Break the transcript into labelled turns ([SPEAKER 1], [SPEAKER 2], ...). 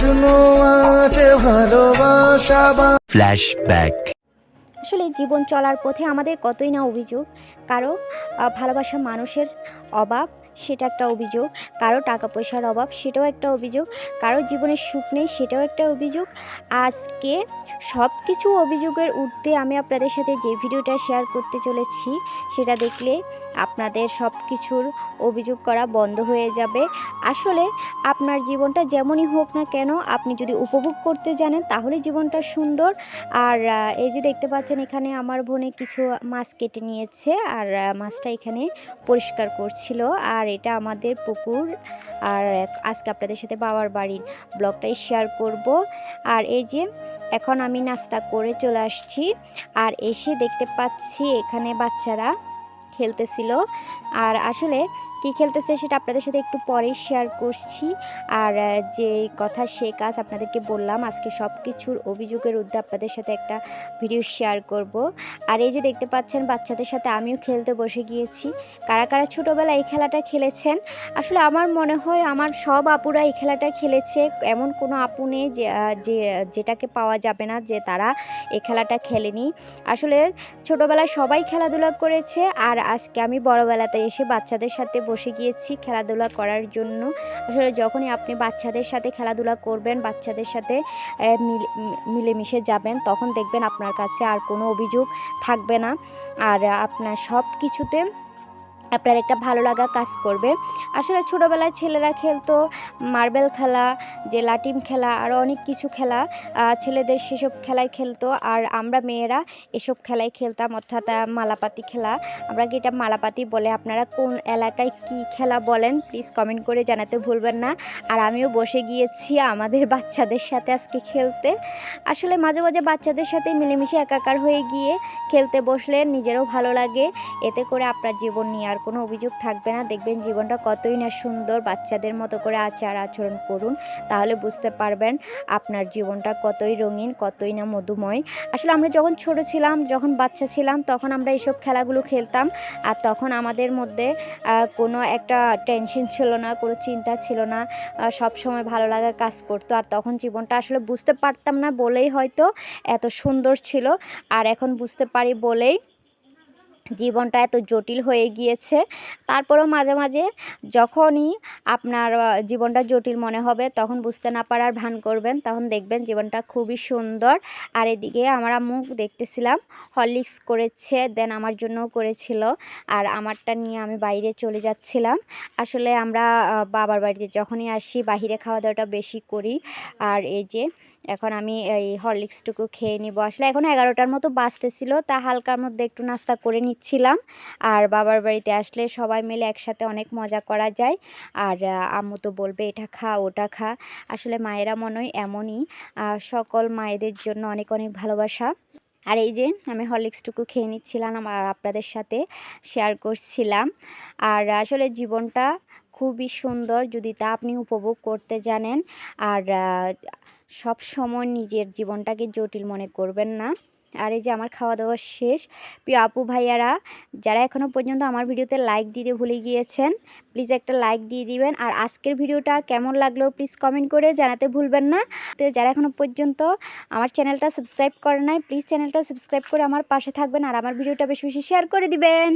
[SPEAKER 1] প্রশ্ন আছে ভালোবাসা বা
[SPEAKER 2] ফ্ল্যাশব্যাক
[SPEAKER 3] আসলে জীবন চলার পথে আমাদের কতই না অভিযোগ। কারও ভালোবাসা মানুষের অভাব সেটা একটা অভিযোগ। কারও টাকা পয়সার অভাব সেটাও একটা অভিযোগ। কারও জীবনের সুখ নেই সেটাও একটা অভিযোগ। আজকে সব কিছু অভিযোগের ঊর্ধ্বে আমি আপনাদের সাথে যে ভিডিওটা শেয়ার করতে চলেছি সেটা দেখলে আপনাদের সব কিছুর অভিযোগ করা বন্ধ হয়ে যাবে। আসলে আপনার জীবনটা যেমনই হোক না কেন, আপনি যদি উপভোগ করতে জানেন তাহলে জীবনটা সুন্দর। আর এই যে দেখতে পাচ্ছেন এখানে আমার বোনে কিছু মাছ কেটে নিয়েছে আর মাছটা এখানে পরিষ্কার করছিল। আর এটা আমাদের পুকুর। আর আজকে আপনাদের সাথে বাবার বাড়ির ব্লগটাই শেয়ার করব। আর এই যে এখন আমি নাস্তা করে চলে আসছি। আর এসে দেখতে পাচ্ছি এখানে বাচ্চারা খেলতেছিল। আর আসলে কী খেলতেছে সেটা আপনাদের সাথে একটু পরেই শেয়ার করছি। আর যে কথা সে কাজ আপনাদেরকে বললাম, আজকে সব কিছুর অভিযোগের উদ্দে আপনাদের সাথে একটা ভিডিও শেয়ার করব। আর এই যে দেখতে পাচ্ছেন, বাচ্চাদের সাথে আমিও খেলতে বসে গিয়েছি। কারা কারা ছোটোবেলায় এই খেলাটা খেলেছেন? আসলে আমার মনে হয়, আমার সব আপুরা এই খেলাটা খেলেছে। এমন কোনো আপু নেই যে যে, যেটাকে পাওয়া যাবে না যে তারা এই খেলাটা খেলেনি। আসলে ছোটোবেলায় সবাই খেলাধুলা করেছে, আর আজকে আমি বড়বেলাতে এসে বাচ্চাদের সাথে বসে গিয়েছি খেলাধুলা করার জন্য। আসলে যখনই আপনি বাচ্চাদের সাথে খেলাধুলা করবেন, বাচ্চাদের সাথে মিলে- মিলেমিশে যাবেন, তখন দেখবেন আপনার কাছে আর কোনো অভিযোগ থাকবে না। আর আপনার সব কিছুতে আপনার একটা ভালো লাগা কাজ করবে। আসলে ছোটোবেলায় ছেলেরা খেলতো মার্বেল খেলা, যে লাটিম খেলা আরও অনেক কিছু খেলা ছেলেদের সেসব খেলায় খেলতো। আর আমরা মেয়েরা এসব খেলায় খেলতাম, অর্থাৎ মালাপাতি খেলা। আমরা কি এটা মালাপাতি বলে? আপনারা কোন এলাকায় কি খেলা বলেন প্লিজ কমেন্ট করে জানাতে ভুলবেন না। আর আমিও বসে গিয়েছি আমাদের বাচ্চাদের সাথে আজকে খেলতে। আসলে মাঝে মাঝে বাচ্চাদের সাথে মিলেমিশে একাকার হয়ে গিয়ে খেলতে বসলে নিজেরও ভালো লাগে। এতে করে আপনার জীবন নিয়ে আর কোনো অভিযোগ থাকবে না। দেখবেন জীবনটা কতই না সুন্দর। বাচ্চাদের মতো করে আচার আচরণ করুন, তাহলে বুঝতে পারবেন আপনার জীবনটা কতই রঙিন, কতই না মধুময়। আসলে আমরা যখন ছোট ছিলাম, যখন বাচ্চা ছিলাম, তখন আমরা এইসব খেলাগুলো খেলতাম। আর তখন আমাদের মধ্যে কোনো একটা টেনশন ছিল না, কোনো চিন্তা ছিল না। সব সময় ভালো লাগা কাজ করতো। আর তখন জীবনটা আসলে বুঝতে পারতাম না বলেই হয়তো এত সুন্দর ছিল। আর এখন বুঝতে পারি বলেই জীবনটা এত জটিল হয়ে গিয়েছে। তারপরেও মাঝে মাঝে যখনই আপনার জীবনটা জটিল মনে হবে, তখন বুঝতে না পারার ভান করবেন, তখন দেখবেন জীবনটা খুবই সুন্দর। আর এদিকে আমরা মুখ দেখতেছিলাম, হরলিক্স করেছে, দেন আমার জন্যও করেছিল, আর আমারটা নিয়ে আমি বাইরে চলে যাচ্ছিলাম। আসলে আমরা বাবার বাড়িতে যখনই আসি, বাহিরে খাওয়া দাওয়াটা বেশি করি। আর এই যে, এখন আমি এই হরলিক্সটুকু খেয়ে নিব। আসলে এখন এগারোটার মতো বাজতেছিল, তা হালকার মধ্যে একটু নাস্তা করে নিচ্ছিলাম। আর বাবার বাড়িতে আসলে সবাই মিলে একসাথে অনেক মজা করা যায়। আর আম্মু তো বলবে, এটা খা, ওটা খা। আসলে মায়েরা মনে হয় এমনই সকল মায়েদের জন্য অনেক অনেক ভালোবাসা। আর এই যে আমি হরলিক্সটুকু খেয়ে নিচ্ছিলাম আর আপনাদের সাথে শেয়ার করছিলাম। আর আসলে জীবনটা খুবই সুন্দর যদি তা আপনি উপভোগ করতে জানেন। আর সব সময় নিজের জীবনটাকে জটিল মনে করবেন না। আর এই যে আমার খাওয়া দাওয়া শেষ। প্রিয় আপু ভাইয়ারা, যারা এখনও পর্যন্ত আমার ভিডিওতে লাইক দিতে ভুলে গিয়েছেন প্লিজ একটা লাইক দিয়ে দিবেন। আর আজকের ভিডিওটা কেমন লাগল প্লিজ কমেন্ট করে জানাতে ভুলবেন না। তো যারা এখনও পর্যন্ত আমার চ্যানেলটা সাবস্ক্রাইব করে নাই প্লিজ চ্যানেলটা সাবস্ক্রাইব করে আমার পাশে থাকবেন আর আমার ভিডিওটা বেশি বেশি শেয়ার করে দিবেন।